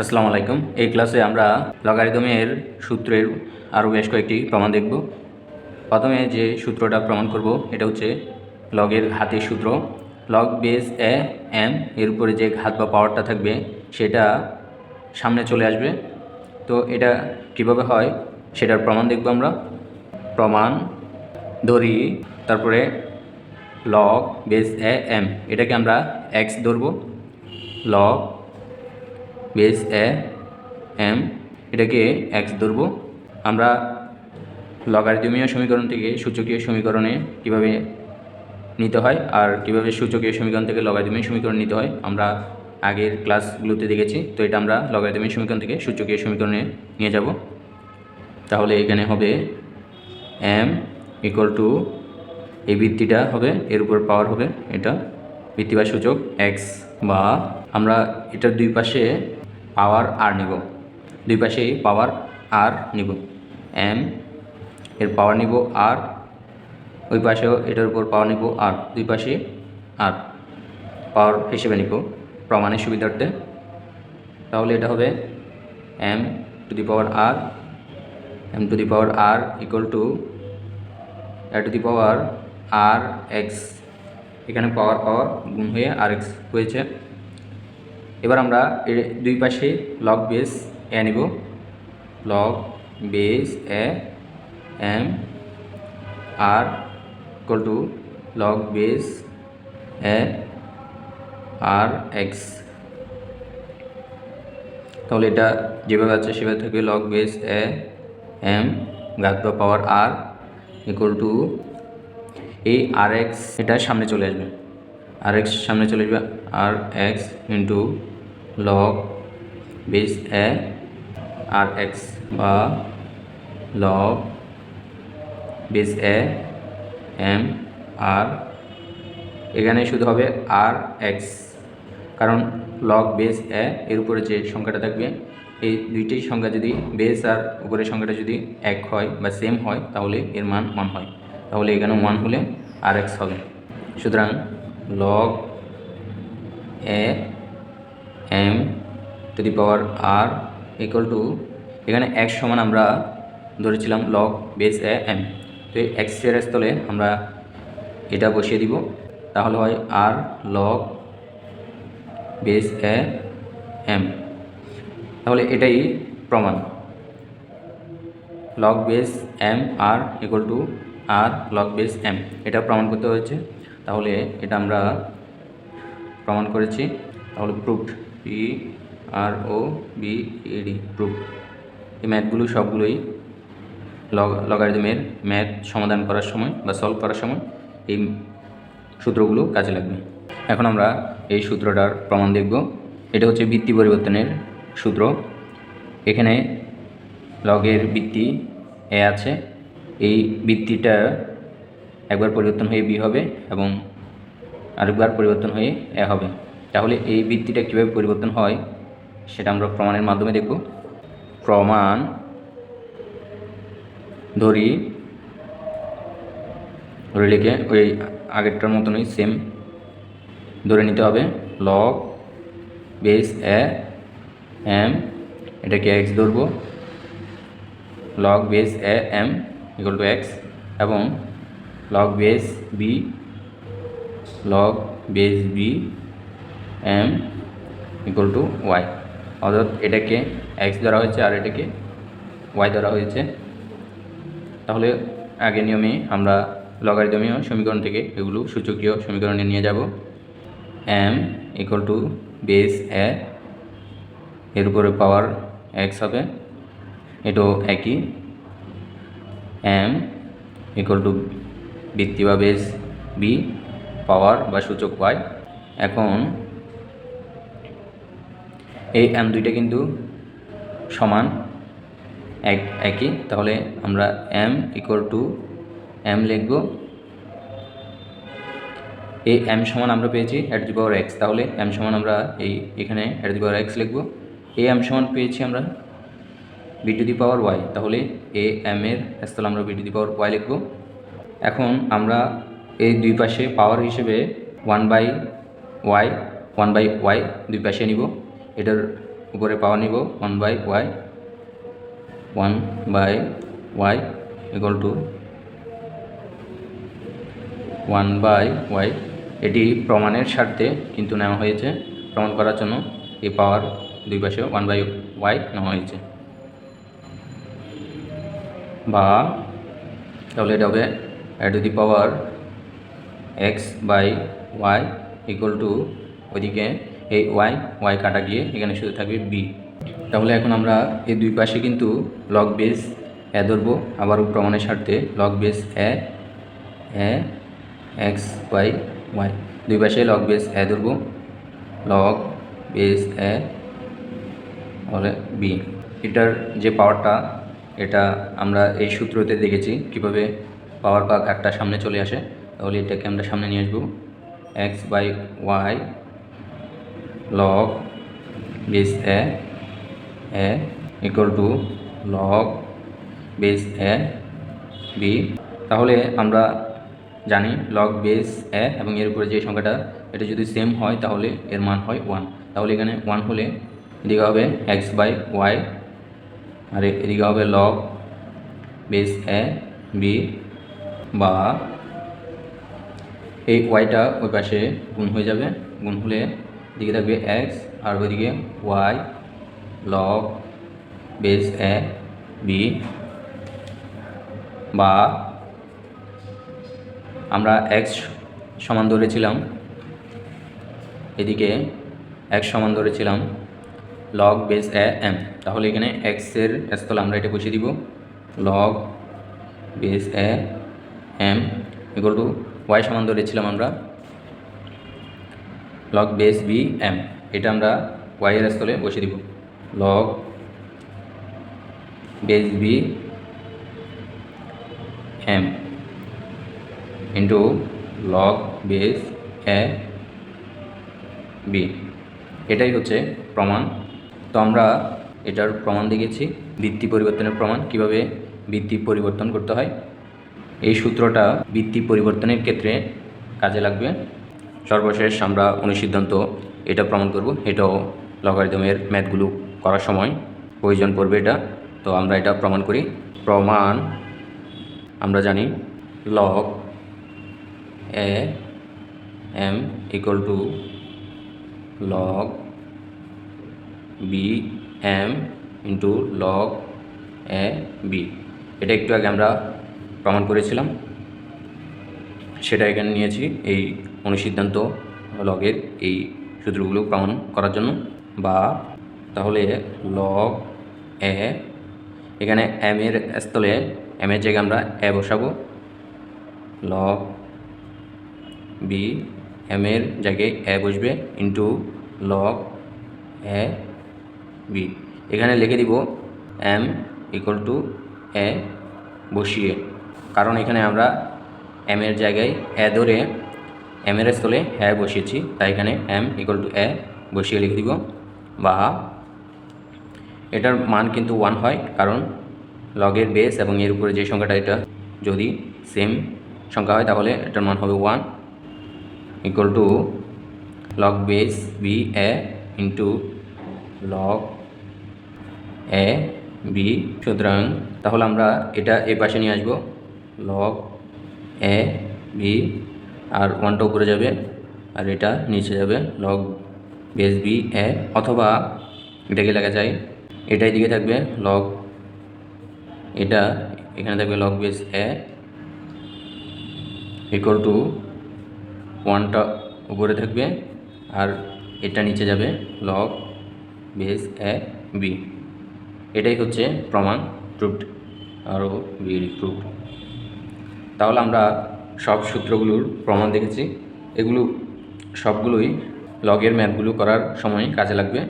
আসসালামু আলাইকুম। এই ক্লাসে আমরা লগারিদমের সূত্রের আরও বেশ কয়েকটি প্রমাণ দেখব। প্রথমে যে সূত্রটা প্রমাণ করব, এটা হচ্ছে লগের ঘাতের সূত্র। লগ বেস এ, এম, এর উপরে যে ঘাত বা পাওয়ারটা থাকবে, সেটা সামনে চলে আসবে। তো এটা কীভাবে হয়, সেটার প্রমাণ দেখব আমরা। প্রমাণ, ধরি, তারপরে লগ বেস এ, এম, এটাকে আমরা এক্স ধরব। লগ বেস এ, এম, এটাকে এক্স ধরবো। আমরা লগারিদমীয় সমীকরণ থেকে সূচকীয় সমীকরণে কীভাবে নিতে হয় আর কীভাবে সূচকীয় সমীকরণ থেকে লগারিদমীয় সমীকরণ নিতে হয়, আমরা আগের ক্লাসগুলোতে দেখেছি। তো এটা আমরা লগারিদমীয় সমীকরণ থেকে সূচকীয় সমীকরণে নিয়ে যাব। তাহলে এখানে হবে এম ইকুয়াল টু এই বৃত্তিটা হবে, এর উপর পাওয়ার হবে এটা, বৃত্তি বা সূচক এক্স বা আমরা এটার দুই পাশে পাওয়ার আর নিব। দুই পাশেই পাওয়ার আর নিব। এম, এর পাওয়ার নিব আর, ওই পাশেও এটার উপর পাওয়ার নিব আর, দুই পাশে আর। পাওয়ার হিসেবে নিব প্রমাণের সুবিধার্থে। তাহলে এটা হবে M to the power R, M to the power R equal to A to the power R X এখানে পাওয়ার পাওয়ার গুণ হয়ে আর এক্স হয়েছে। এবার আমরা এর দুই পাশে লগ বেস এ নিব। Log base A M R equal to log base A R X তাহলে এটা যেভাবে আছে সেভাবে থাকবে। লগ বেস এ এম ঘাত পাওয়ার আর ইকুয়াল টু এই আর এক্স এটা সামনে চলে আসবে। আর এক্স সামনে চলে আসবে আর X into log base A R X বা log base A M R এখানে শুধু হবে আর এক্স কারণ লগ বেস এ এর উপরে যে সংখ্যাটা থাকবে, এই দুইটি সংখ্যা যদি বেস আর উপরের সংখ্যাটা যদি এক হয় বা সেম হয়, তাহলে এর মান ওয়ান হয়। তাহলে এখানে ওয়ান হলে আর এক্স হবে। সুতরাং log A M to the power R equal to এখানে এক্স সমান আমরা ধরেছিলাম লগ বেস এ এম তো এই এক্সের স্থলে আমরা এটা বসিয়ে দিব। তাহলে হয় R log base A M তাহলে এটাই প্রমাণ। Log base M R equal to R log base M এটা প্রমাণ করতে হয়েছে। তাহলে এটা আমরা প্রমাণ করেছি। তাহলে proofed P R O B E D proof এই ম্যাথগুলো সবগুলোই লগ লগারিদমের ম্যাথ সমাধান করার সময় বা সলভ করার সময় এই সূত্রগুলো কাজে লাগবে। এখন আমরা এই সূত্রটার প্রমাণ দেখব। এটা হচ্ছে বৃত্তি পরিবর্তনের সূত্র। এখানে লগের বৃত্তি এ আছে। এই বৃত্তিটা একবার পরিবর্তন হয়ে বি হবে এবং আরেকবার পরিবর্তন হয়ে এ হবে। তাহলে এই বৃত্তিটা কীভাবে পরিবর্তন হয় সেটা আমরা প্রমাণের মাধ্যমে দেখব। প্রমাণ ধরি, ধরে লিখে ওই আগেরটার মতনই সেম ধরে নিতে হবে। লগ বেস এ এম এটাকে এক্স ধরবো। Log base A M equal to X এবং log base B log base B M equal to Y অর্থাৎ এটাকে এক্স ধরা হয়েছে আর এটাকে ওয়াই ধরা হয়েছে। তাহলে আগের নিয়মে আমরা লগারিদমীয় সমীকরণ থেকে এগুলো সূচকীয় সমীকরণে নিয়ে যাব। M equal to base A এর উপরে পাওয়ার এক্স হবে, এটাও একই। এম ইকুয়াল টু বৃত্তি বা বেস বি পাওয়ার বা সূচক ওয়াই এখন এই এম দুইটা কিন্তু সমান এক, একই। তাহলে আমরা এম ইকুয়াল টু এম লিখব। এই এম সমান আমরা পেয়েছি অ্যাট দি পাওয়ার এক্স তাহলে এম সমান আমরা এই, এখানে অ্যাট দি পাওয়ার এক্স লিখব। এ এম সমান পেয়েছি আমরা B to the power Y তাহলে এ এম এর স্থলে আমরা B to the power Y লিখব। এখন আমরা এই দুই পাশে পাওয়ার হিসেবে one by Y one by Y দুই পাশে নিব। এটার উপরে পাওয়ার নিব one by Y one by Y equal to one by Y এটি প্রমাণের স্বার্থে কিন্তু নেওয়া হয়েছে। প্রমাণ করার জন্য এই পাওয়ার দুই পাশে ওয়ান বাই ওয়াই নেওয়া হয়েছে। বা, তাহলে এটা হবে to the power X by Y equal to ওইদিকে এই ওয়াই ওয়াই কাটা গিয়ে এখানে শুধু থাকবে বি তাহলে এখন আমরা এই দুই পাশে কিন্তু লগ বেস এ ধরবো আবারও প্রমাণের স্বার্থে log base A A X Y Y দুই পাশে লগ বেস এ ধরবো লগ বেস এ তাহলে বি এটার যে পাওয়ারটা এটা আমরা এই সূত্রতে দেখেছি, কীভাবে পাওয়ার পাক একটা সামনে চলে আসে, তাহলে এটাকে আমরা সামনে নিয়ে আসব। X by Y log base A A equal to log base A B তাহলে আমরা জানি লগ বেস এ এবং এর উপরে যে সংখ্যাটা, এটা যদি সেম হয়, তাহলে এর মান হয় ওয়ান তাহলে এখানে ওয়ান হলে এদিকে হবে এক্স বাই ওয়াই আর এদিকে হবে লগ বেস এ বি বা এই ওয়াইটা ওই পাশে গুণ হয়ে যাবে। গুণ হলে এদিকে থাকবে এক্স আর ওইদিকে Y log base A B বা আমরা এক্স সমান ধরেছিলাম, এদিকে এক্স সমান ধরেছিলাম লগ বেস এ এম তাহলে এখানে এক্সের স্থলে আমরা এটা বসিয়ে দিব। Log base A M equal to Y সমান ধরেছিলাম আমরা লগ বেস বি এম এটা আমরা ওয়াইয়ের স্থলে বসিয়ে দিব। Log base B M into log base A B এটাই হচ্ছে প্রমাণ। তো আমরা এটার প্রমাণ দেখেছি বৃত্তি পরিবর্তনের প্রমাণ, কীভাবে বৃত্তি পরিবর্তন করতে হয়। এই সূত্রটা বৃত্তি পরিবর্তনের ক্ষেত্রে কাজে লাগবে। সর্বশেষ আমরা অনুসিদ্ধান্ত এটা প্রমাণ করব, এটাও লগারিদমের ম্যাথগুলো করার সময়, প্রয়োজন পড়বে এটা। তো আমরা এটা প্রমাণ করি। প্রমাণ, আমরা জানি log A M equal to log B M into log A B এটা একটু আগে আমরা প্রমাণ করেছিলাম। সেটা এখানে নিয়েছি এই অনুসিদ্ধান্ত লগের এই সূত্রগুলো প্রমাণ করার জন্য। বা তাহলে লগ এ, এখানে এম এর স্থলে এম এর জায়গায় আমরা এ বসাবো। লগ বি এম এর জায়গায় এ বসবে ইন্টু লগ এ বি এখানে লিখে দিব এম ইকুয়াল টু এ বসিয়ে। কারণ এখানে আমরা এম এর জায়গায় এ ধরে এম এর স্থলে এ বসিয়েছি, তাই এখানে এম ইকুয়াল টু এ বসিয়ে লিখে দিব। বা এটার মান কিন্তু ওয়ান হয়, কারণ লগের বেস এবং এর উপরে যে সংখ্যাটা এটা, যদি সেম সংখ্যা হয়, তাহলে এটার মান হবে one equal to log base B A into log A B সুতরাং তাহলে আমরা এটা এই পাশে নিয়ে আসব। লগ এ বি আর ওয়ানটা উপরে যাবে, আর এটা নিচে যাবে লগ বেস বি এ অথবা এটাকে লেখা যায়, এটাই দিকে থাকবে লগ এটা এখানে থাকবে log base A equal to ওয়ানটা উপরে থাকবে, আর এটা নিচে যাবে লগ বেস এ বি এটাই হচ্ছে প্রমাণ প্রুফড আরও বি প্রুফড তাহলে আমরা সব সূত্রগুলোর প্রমাণ দেখেছি। এগুলো সবগুলোই লগের ম্যাথগুলো করার সময় কাজে লাগবে।